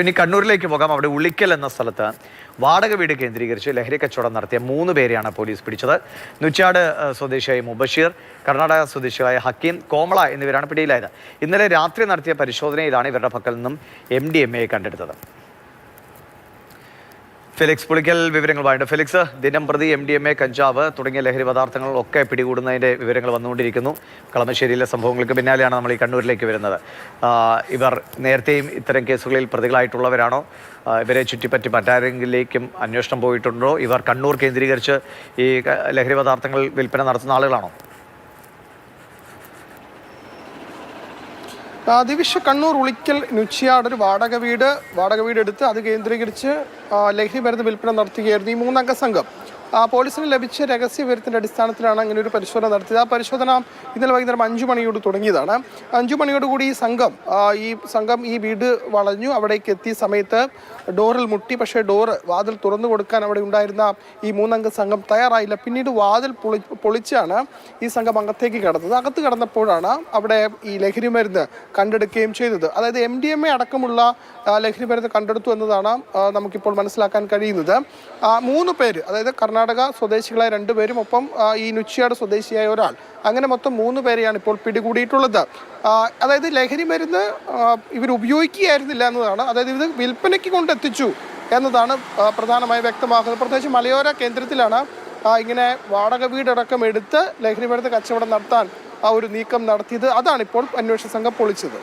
ഇനി കണ്ണൂരിലേക്ക് പോകാം. അവിടെ ഉളിക്കൽ എന്ന സ്ഥലത്ത് വാടക വീട് കേന്ദ്രീകരിച്ച് ലഹരി കച്ചവടം നടത്തിയ മൂന്ന് പേരെയാണ് പോലീസ് പിടിച്ചത്. നുച്ചാട് സ്വദേശിയായ മുബഷീർ കർണാടക സ്വദേശിയായ ഹക്കീം കോമള എന്നിവരാണ് പിടിയിലായത്. ഇന്നലെ രാത്രി നടത്തിയ പരിശോധനയിലാണ് ഇവരുടെ പക്കൽ നിന്നും എം ഡി എം എ കണ്ടെടുത്തത്. ഫെലിക്സ് പുളിക്കൽ വിവരങ്ങളുമായിട്ട്. ഫെലിക്സ് ദിനം പ്രതി എം ഡി എം എ കഞ്ചാവ് തുടങ്ങിയ ലഹരി പദാർത്ഥങ്ങൾ ഒക്കെ പിടികൂടുന്നതിന്റെ വിവരങ്ങൾ വന്നുകൊണ്ടിരിക്കുന്നു. കളമശ്ശേരിയിലെ സംഭവങ്ങൾക്ക് പിന്നാലെയാണ് നമ്മൾ ഈ കണ്ണൂരിലേക്ക് വരുന്നത്. ഇവർ നേരത്തെയും ഇത്തരം കേസുകളിൽ പ്രതികളായിട്ടുള്ളവരാണോ? ഇവരെ ചുറ്റിപ്പറ്റി മറ്റാരെങ്കിലേക്കും അന്വേഷണം പോയിട്ടുണ്ടോ? ഇവർ കണ്ണൂർ കേന്ദ്രീകരിച്ച് ഈ ലഹരി പദാർത്ഥങ്ങൾ വിൽപ്പന നടത്തുന്ന ആളുകളാണോ? ദിവിഷ കണ്ണൂർ ഉളിക്കൽ നുച്ചിയാട് ഒരു വാടക വീട് വാടക വീട് എടുത്ത് അത് കേന്ദ്രീകരിച്ച് ലഹരി മരുന്ന് വിൽപ്പന നടത്തുകയായിരുന്നു ഈ മൂന്നംഗ സംഘം. പോലീസിന് ലഭിച്ച രഹസ്യ വിവരത്തിന്റെ അടിസ്ഥാനത്തിലാണ് അങ്ങനെ ഒരു പരിശോധന നടത്തിയത്. ആ പരിശോധന ഇന്നലെ വൈകുന്നേരം അഞ്ചു മണിയോട് തുടങ്ങിയതാണ്. അഞ്ചു മണിയോടുകൂടി ഈ സംഘം ഈ സംഘം ഈ വീട് വളഞ്ഞു. അവിടേക്ക് എത്തിയ സമയത്ത് ഡോറിൽ മുട്ടി പക്ഷേ ഡോറ് വാതിൽ തുറന്നു കൊടുക്കാൻ അവിടെ ഉണ്ടായിരുന്ന ഈ മൂന്നംഗ സംഘം തയ്യാറായില്ല. പിന്നീട് വാതിൽ പൊളി പൊളിച്ചാണ് ഈ സംഘം അകത്തേക്ക് കടന്നത്. അകത്ത് കടന്നപ്പോഴാണ് അവിടെ ഈ ലഹരി മരുന്ന് കണ്ടെടുക്കുകയും ചെയ്തത്. അതായത് എം ഡി എം എ അടക്കമുള്ള ലഹരി മരുന്ന് കണ്ടെടുത്തു എന്നതാണ് നമുക്കിപ്പോൾ മനസ്സിലാക്കാൻ കഴിയുന്നത്. മൂന്ന് പേര് അതായത് സ്വദേശികളായ രണ്ടുപേരും ഒപ്പം ഈ നുച്ചിയാട് സ്വദേശിയായ ഒരാൾ. അങ്ങനെ മൊത്തം മൂന്ന് പേരെയാണ് ഇപ്പോൾ പിടികൂടിയിട്ടുള്ളത്. അതായത് ലഹരി മരുന്ന് ഇവർ ഉപയോഗിക്കുകയായിരുന്നില്ല എന്നതാണ്. അതായത് ഇത് വിൽപ്പനയ്ക്ക് കൊണ്ടെത്തിച്ചു എന്നതാണ് പ്രധാനമായും വ്യക്തമാക്കുന്നത് പ്രത്യേകിച്ച് മലയോര കേന്ദ്രത്തിലാണ് ഇങ്ങനെ വാടക വീടടക്കം എടുത്ത് ലഹരി മരുന്ന് കച്ചവടം നടത്താൻ ആ ഒരു നീക്കം നടത്തിയത്. അതാണ് ഇപ്പോൾ അന്വേഷണ സംഘം പൊളിച്ചത്.